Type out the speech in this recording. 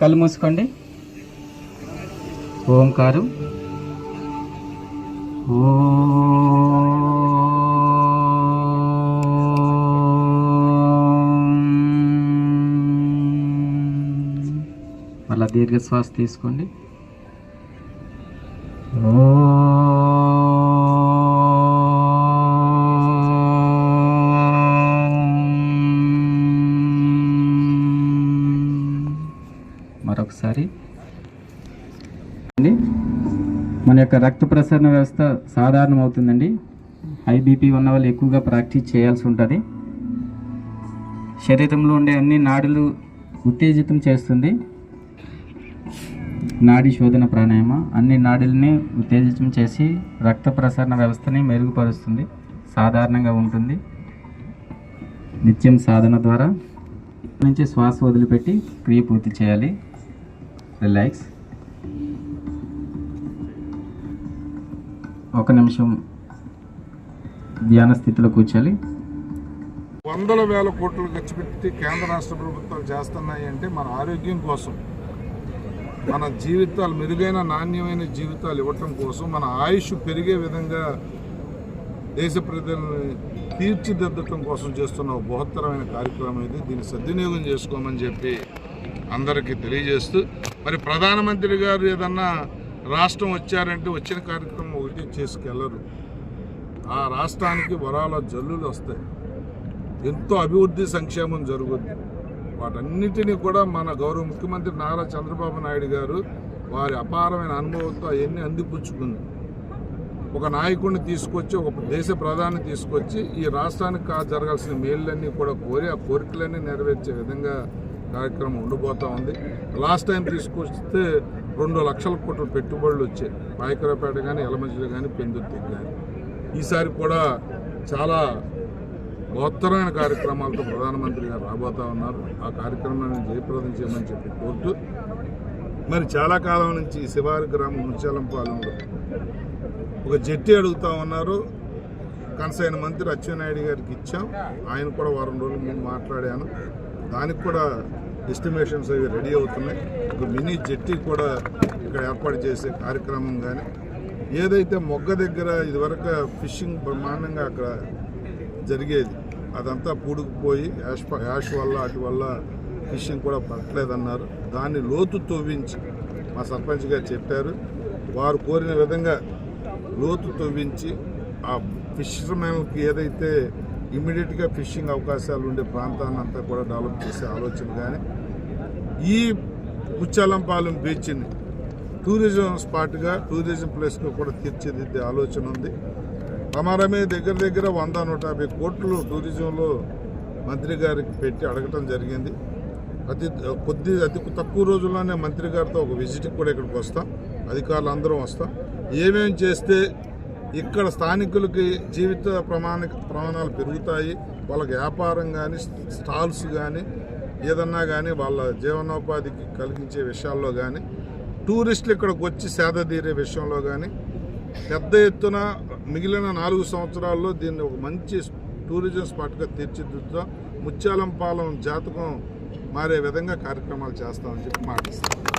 కళ్ళు మూసుకోండి. ఓంకారం. ఓ. మళ్ళా దీర్ఘ శ్వాస తీసుకోండి. ఓ. అండి మన యొక్క రక్త ప్రసరణ వ్యవస్థ సాధారణం అవుతుందండి ఉన్న వాళ్ళు ఎక్కువగా ప్రాక్టీస్ చేయాల్సి ఉంటుంది. శరీరంలో ఉండే అన్ని నాడులు ఉత్తేజితం చేస్తుంది. నాడి శోధన ప్రాణాయామ అన్ని నాడుల్ని ఉత్తేజితం చేసి రక్త ప్రసరణ వ్యవస్థని మెరుగుపరుస్తుంది. సాధారణంగా ఉంటుంది. నిత్యం సాధన ద్వారా నుంచి శ్వాస వదిలిపెట్టి క్రియ పూర్తి చేయాలి. రిలాక్స్ ఒక నిమిషం ధ్యాన స్థితిలో కూర్చోాలి వందల వేల కోట్లు ఖర్చు పెట్టి కేంద్ర రాష్ట్ర ప్రభుత్వాలు చేస్తున్నాయి అంటే మన ఆరోగ్యం కోసం మన జీవితాలు మెరుగైన నాణ్యమైన జీవితాలు ఇవ్వటం కోసం మన ఆయుష్ పెరిగే విధంగా దేశ ప్రజలను తీర్చిదిద్దటం కోసం చేస్తున్న ఒక బృహత్తరమైన కార్యక్రమం ఇది. దీన్ని సద్వినియోగం చేసుకోమని చెప్పి అందరికీ తెలియజేస్తూ మరి ప్రధానమంత్రి గారు ఏదన్నా రాష్ట్రం వచ్చారంటే వచ్చిన కార్యక్రమం ఒకటి చేసుకెళ్ళరు. ఆ రాష్ట్రానికి వరాల జల్లులు వస్తాయి. ఎంతో అభివృద్ధి సంక్షేమం జరుగుద్ది. వాటన్నిటినీ కూడా మన గౌరవ ముఖ్యమంత్రి నారా చంద్రబాబు నాయుడు గారు వారి అపారమైన అనుభవంతో అవన్నీ అందిపుచ్చుకుంది. ఒక నాయకుడిని తీసుకొచ్చి ఒక దేశ ప్రధాని తీసుకొచ్చి ఈ రాష్ట్రానికి కా జరగాల్సిన మేళ్ళన్నీ కూడా కోరి ఆ కోరికలన్నీ నెరవేర్చే విధంగా కార్యక్రమం ఉండిపోతూ ఉంది. లాస్ట్ టైం తీసుకొస్తే రెండు లక్షల కోట్ల పెట్టుబడులు వచ్చాయి. పాయకరాపేట కానీ ఎలమంచిలో కానీ పెందుర్తి కానీ ఈసారి కూడా చాలా మహత్తరమైన కార్యక్రమాలతో ప్రధానమంత్రి గారు రాబోతా ఉన్నారు. ఆ కార్యక్రమాన్ని జయప్రదం చేయమని చెప్పి కోరుతూ మరి చాలా కాలం నుంచి శివారి గ్రామం ముచ్చాలంపాలెంలో ఒక జట్టి అడుగుతా ఉన్నారు. కనసైన మంత్రి అచ్చెన్నాయుడు గారికి ఇచ్చాం. ఆయన కూడా వారం రోజులు నేను మాట్లాడాను. దానికి కూడా ఎస్టిమేషన్స్ అవి రెడీ అవుతున్నాయి. ఒక మినీ జట్టి కూడా ఇక్కడ ఏర్పాటు చేసే కార్యక్రమం కానీ ఏదైతే మొగ్గ దగ్గర ఇదివరకు ఫిషింగ్ బ్రహ్మాండంగా అక్కడ జరిగేది అదంతా పూడుకుపోయి యాష్ యాష్ వల్ల అటు వల్ల ఫిషింగ్ కూడా పట్టలేదన్నారు. దాన్ని లోతు తవ్వించి మా సర్పంచ్ గారు చెప్పారు. వారు కోరిన విధంగా లోతు తవ్వించి ఆ ఫిషర్మెన్కి ఏదైతే ఇమీడియట్గా ఫిషింగ్ అవకాశాలు ఉండే ప్రాంతాన్ని అంతా కూడా డెవలప్ చేసే ఆలోచన కానీ ఈ ముచ్చాలంపాలెం బీచ్ని టూరిజం స్పాట్గా టూరిజం ప్లేస్గా కూడా తీర్చిదిద్దే ఆలోచన ఉంది. అమారమే దగ్గర దగ్గర వంద నూట యాభై కోట్లు టూరిజంలో మంత్రి గారికి పెట్టి అడగటం జరిగింది. అతి కొద్ది అతి తక్కువ రోజుల్లోనే మంత్రి గారితో ఒక విజిట్కి కూడా ఇక్కడికి వస్తాం. అధికారులు అందరం వస్తాం. ఏమేమి చేస్తే ఇక్కడ స్థానికులకి జీవిత ప్రమాణ ప్రమాణాలు పెరుగుతాయి. వాళ్ళకి వ్యాపారం కానీ స్టాల్స్ కానీ ఏదన్నా కానీ వాళ్ళ జీవనోపాధికి కలిగించే విషయాల్లో కానీ టూరిస్టులు ఇక్కడికి వచ్చి సేద తీరే విషయంలో కానీ పెద్ద ఎత్తున మిగిలిన నాలుగు సంవత్సరాల్లో దీన్ని ఒక మంచి టూరిజం స్పాట్గా తీర్చిదిద్దుతాం ముత్యాలంపాలెం జాతకం మారే విధంగా కార్యక్రమాలు చేస్తామని చెప్పి మాట్లాడుతున్నాం